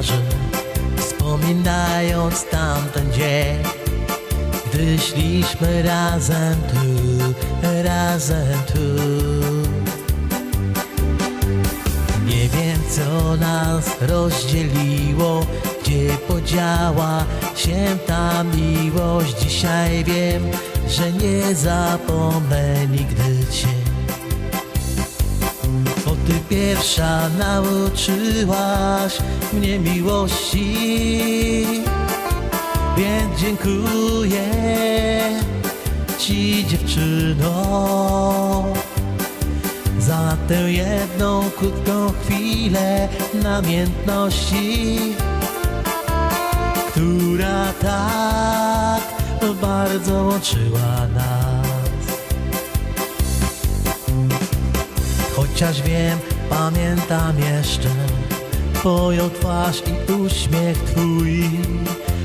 plaży, wspominając tamten dzień, gdy szliśmy razem tu, razem tu. Nie wiem co nas rozdzieliło, gdzie podziała się ta miłość. Dzisiaj wiem, że nie zapomnę nigdy Cię. Ty pierwsza nauczyłaś mnie miłości, więc dziękuję Ci dziewczyno za tę jedną krótką chwilę namiętności, która tak bardzo łączyła nas. Chociaż wiem, pamiętam jeszcze Twoją twarz i uśmiech Twój.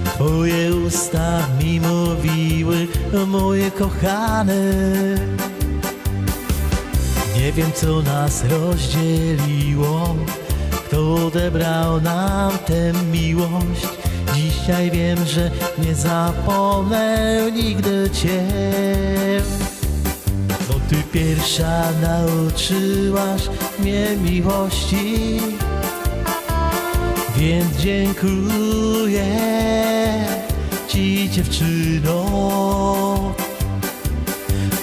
Twoje usta mi mówiły, mój kochany nie wiem co nas rozdzieliło Kto odebrał nam tę miłość. Dzisiaj wiem, że nie zapomnę nigdy Cię pierwsza nauczyłaś mnie miłości. Więc dziękuję Ci dziewczyno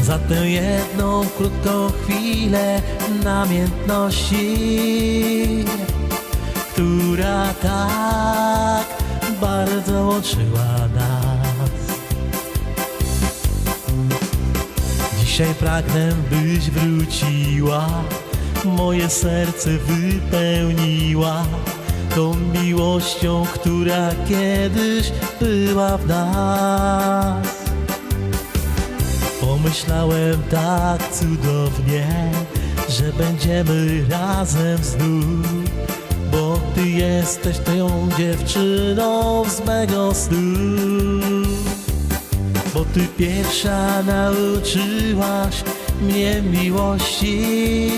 za tę jedną krótką chwilę namiętności, która tak bardzo łączyła Dzisiaj pragnę, byś wróciła, moje serce wypełniła tą miłością, która kiedyś była w nas. Pomyślałem tak cudownie, że będziemy razem znów, bo ty jesteś tą dziewczyną z mego snu. Bo ty pierwsza nauczyłaś mnie miłości,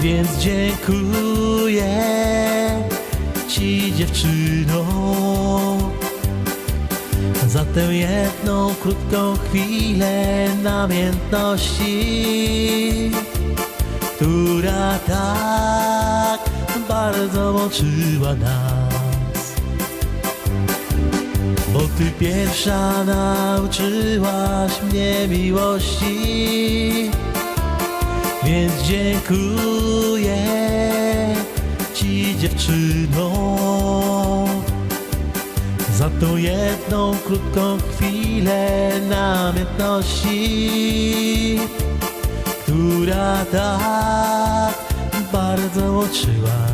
więc dziękuję ci dziewczyno za tę jedną krótką chwilę namiętności, która tak bardzo łączyła nas. Bo ty pierwsza nauczyłaś mnie miłości, więc dziękuję ci dziewczyno za tą jedną krótką chwilę namiętności, która tak bardzo łączyła